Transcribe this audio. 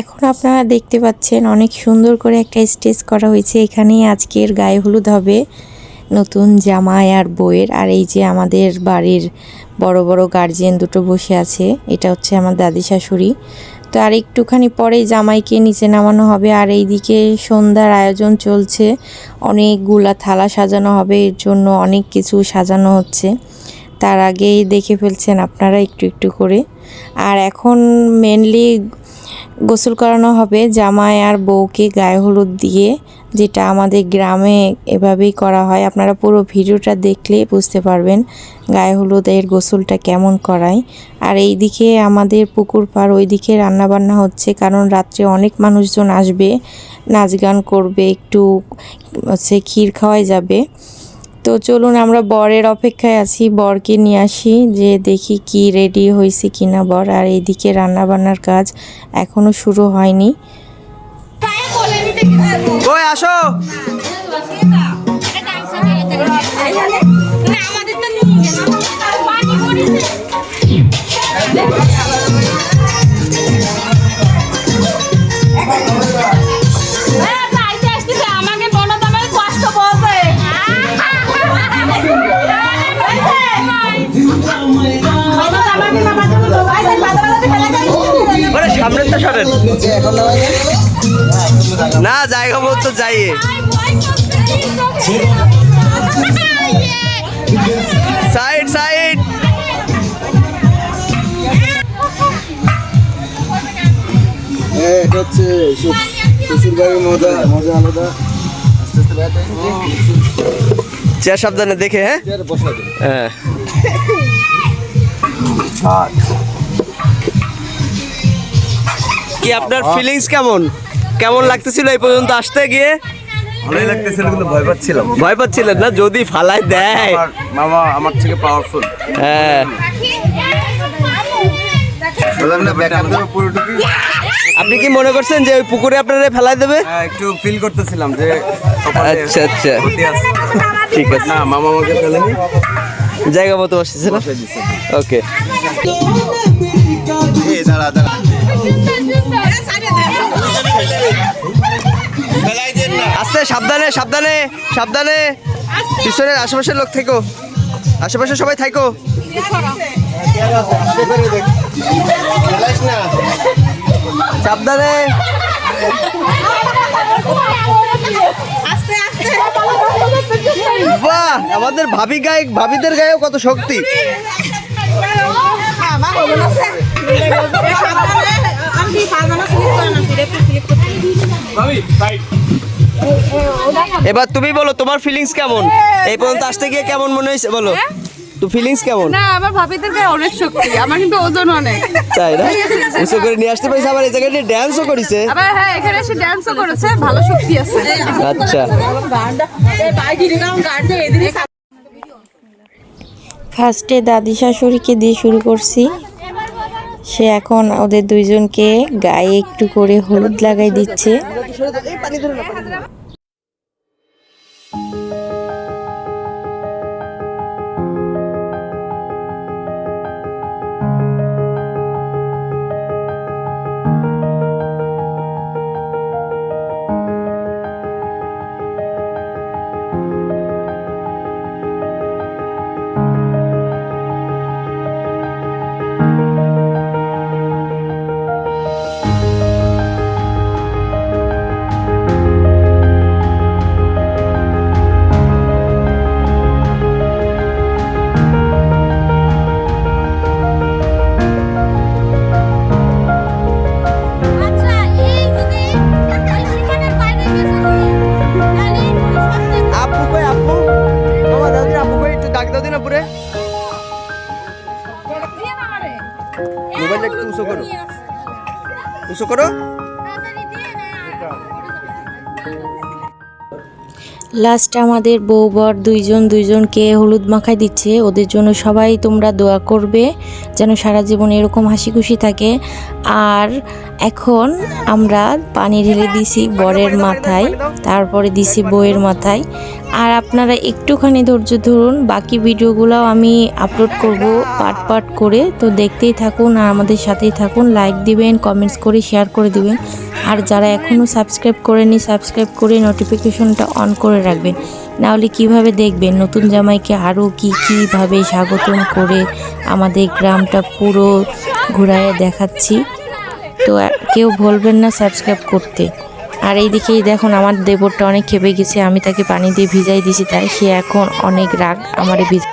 এখন আপনারা দেখতে পাচ্ছেন অনেক সুন্দর করে একটা স্টেজ করা হয়েছে। এখানেই আজকের গায়ে হলুদ হবে নতুন জামাই আর বউয়ের। আর এই যে আমাদের বাড়ির বড় বড় গার্জিয়ান দুটো বসে আছে, এটা হচ্ছে আমার দাদি শাশুড়ি। তো আর একটুখানি পরেই জামাইকে নিচে নামানো হবে। আর এইদিকে সন্ধ্যার আয়োজন চলছে। অনেকগুলা থালা সাজানো হবে, এর জন্য অনেক কিছু সাজানো হচ্ছে। তার আগেই দেখে ফেলছেন আপনারা একটু একটু করে। আর এখন মেনলি গোসল করানো হবে। জামাই আর বউকে গায়ে হলুদ দিয়ে, যেটা আমাদের গ্রামে এভাবেই করা হয়। আপনারা পুরো ভিডিওটা দেখলে বুঝতে পারবেন গায়ে হলুদের গোসলটা কেমন করায়। আর এই দিকে আমাদের পুকুর পার পাড়, ওইদিকে রান্নাবান্না হচ্ছে, কারণ রাত্রে অনেক মানুষজন আসবে, নাচ গান করবে, একটু হচ্ছে ক্ষীর খাওয়াই যাবে। তো চলুন আমরা বরের অপেক্ষায় আছি। বরকে নিয়ে আসি যে দেখি কি রেডি হয়েছে কিনা বর। আর এইদিকে রান্না বান্নার কাজ এখনও শুরু হয়নি। আসো। আমাকে সামনে তো সরেন। না জায়গা মতো যাই। Side side. হ্যাঁ এটা হচ্ছে শ্বশুর- শ্বশুর বাড়ির মজা মজা আলাদা আস্তে আস্তে চেয়ার সাবধানে দেখে হ্যাঁ। হ্যাঁ কি আপনার ফিলিংস কেমন? কেমন লাগতেছিল এই পর্যন্ত আসতে গিয়ে? ভালোই লাগতেছিল কিন্তু ভয় পাচ্ছিলাম। ভয় পাচ্ছিলেন না? যদি ফালাই দেয়। মামা আমার থেকে পাওয়ারফুল হ্যাঁ। আপনি কি মনে করছেন যে ওই পুকুরে আপনারা ফেলাই দেবে? হ্যাঁ একটু ফিল করতেছিলাম যে আচ্ছা আচ্ছা। ঠিক আছে। না মামা আমাকে ফেলেনি। জায়গা মতো বসেছে না? ওকে দাঁড়া দাঁড়া। আস্তে সাবধানে সাবধানে সাবধানে। পিছনের আশেপাশের লোক থেকো। আশেপাশে সবাই থাকো সাবধানে। বাহ আমাদের ভাবি গায়ে ভাবিদের গায়েও কত শক্তি। এবার তুমি বলো তোমার ফিলিংস কেমন? এই পর্যন্ত আসতে গিয়ে কেমন মনে হয়েছে? বলো তো ফিলিংস কেমন? না আমার ভাবিদের গায়ে অনেক শক্তি আমার কিন্তু ওজন অনেক। তাই না? উঁচু করে নিয়ে আসতে পারিস আবার এই জায়গায় ড্যান্সও করিছে। আবার হ্যাঁ এখানে এসে ড্যান্সও করেছে ভালো শক্তি আছে। আচ্ছা। ফার্স্টে দাদি শাশুড়িকে দিয়ে শুরু করছি। সে এখন ওদের দুইজনকে গায়ে একটু করে হলুদ লাগাই দিচ্ছে। উঁচু করো তাড়াতাড়ি দিয়ে লাস্টে আমাদের বউ বর দুইজন, দুইজনকে হলুদ মাখাই দিচ্ছে। ওদের জন্য সবাই তোমরা দোয়া করবে যেন সারা জীবন এরকম হাসি খুশি থাকে। আর এখন আমরা পানি ঢেলে দিছি বরের মাথায়, তারপরে দিছি বউয়ের মাথায়। আর আপনারা একটুখানি ধৈর্য ধরুন, বাকি ভিডিওগুলো আমি আপলোড করব পার্ট পার্ট করে। তো দেখতেই থাকুন আর আমাদের সাথেই থাকুন লাইক দিবেন কমেন্টস করে শেয়ার করে দিবেন। আর যারা এখনও সাবস্ক্রাইব করেনি সাবস্ক্রাইব করে নোটিফিকেশনটা অন করে রাখবেন নাহলে কীভাবে দেখবেন নতুন জামাইকে আরও কি, কীভাবে স্বাগতম করে আমাদের গ্রামটা পুরো ঘুরায় দেখাচ্ছি। তো কেউ বলবেন না সাবস্ক্রাইব করতে। আর এই দিকেই দেখুন, আমার দেবরটা অনেক খেপে গেছে। আমি তাকে পানি দিয়ে ভিজাই দিয়েছি তাই সে এখন অনেক রাগ আমার ভিজ